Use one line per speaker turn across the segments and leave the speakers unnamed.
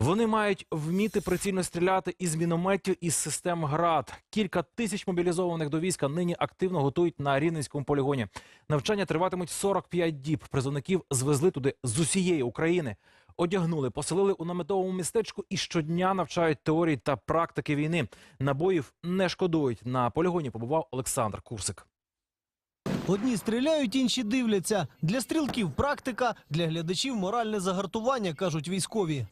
Вони мають вміти прицільно стріляти із мінометів із систем ГРАД. Кілька тисяч мобілізованих до війська нині активно готують на Рівненському полігоні. Навчання триватимуть 45 діб. Призовників звезли туди з усієї України. Одягнули, поселили у наметовому містечку і щодня навчають теорії та практики війни. Набоїв не шкодують. На полігоні побував Олександр Курсик.
Одні стріляють, інші дивляться. Для стрілків практика, для глядачів моральне загартування, кажуть військові.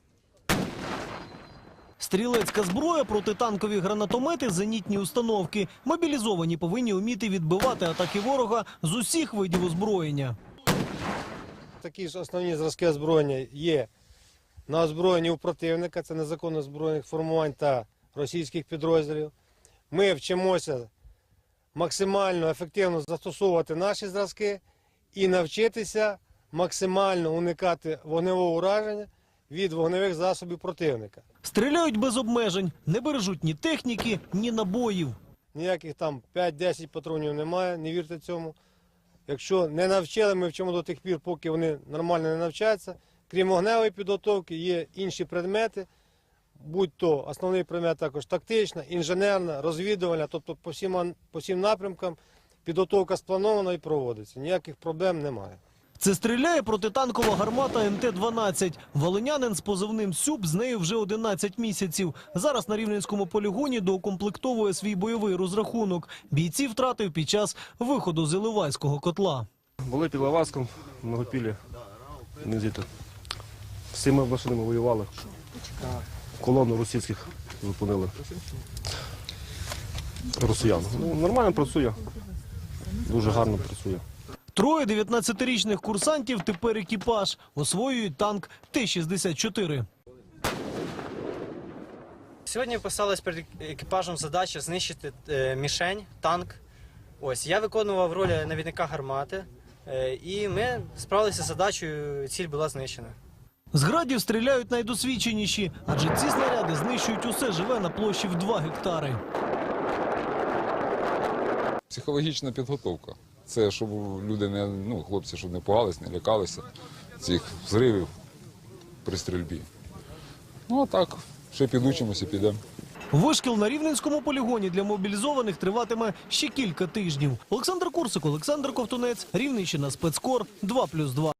Стрілецька зброя, протитанкові гранатомети, зенітні установки. Мобілізовані повинні вміти відбивати атаки ворога з усіх видів озброєння.
Такі ж основні зразки озброєння є на озброєнні у противника, це незаконно збройних формувань та російських підрозділів. Ми вчимося максимально ефективно застосовувати наші зразки і навчитися максимально уникати вогневого ураження від вогневих засобів противника.
Стріляють без обмежень, не бережуть ні техніки, ні набоїв.
Ніяких там 5-10 патронів немає, не вірте цьому. Якщо не навчили, ми вчимо до тих пір, поки вони нормально не навчаться. Крім вогневої підготовки, є інші предмети, будь то основний предмет також тактична, інженерна, розвідувальна, тобто по всім, по всім напрямкам підготовка спланована і проводиться. Ніяких проблем немає.
Це стріляє протитанкова гармата МТ-12. Волинянин з позивним «Сюб» з нею вже 11 місяців. Зараз на Рівненському полігоні доукомплектовує свій бойовий розрахунок. Бійці втратив під час виходу з Іловайського котла.
Були під Лаваском, многопілі, низіти. З цими машинами воювали. Колону російських зупинили. Росіян. Ну, нормально працює. Дуже гарно працює.
Троє 19-річних курсантів тепер екіпаж. Освоюють танк Т-64.
Сьогодні поставилась перед екіпажем задача знищити е, мішень, танк. Ось я виконував роль навідника гармати, е, і ми справилися з задачею. Ціль була знищена.
З градів стріляють найдосвідченіші, адже ці снаряди знищують усе живе на площі в 2 гектари.
Психологічна підготовка. Це щоб люди не ну, хлопці, щоб не пугались, не лякалися цих взривів при стрільбі. Ну а так, ще підучимося, підемо.
Вишкіл на Рівненському полігоні для мобілізованих триватиме ще кілька тижнів. Олександр Курсик, Олександр Ковтунець, Рівненщина, спецкор 2+,2.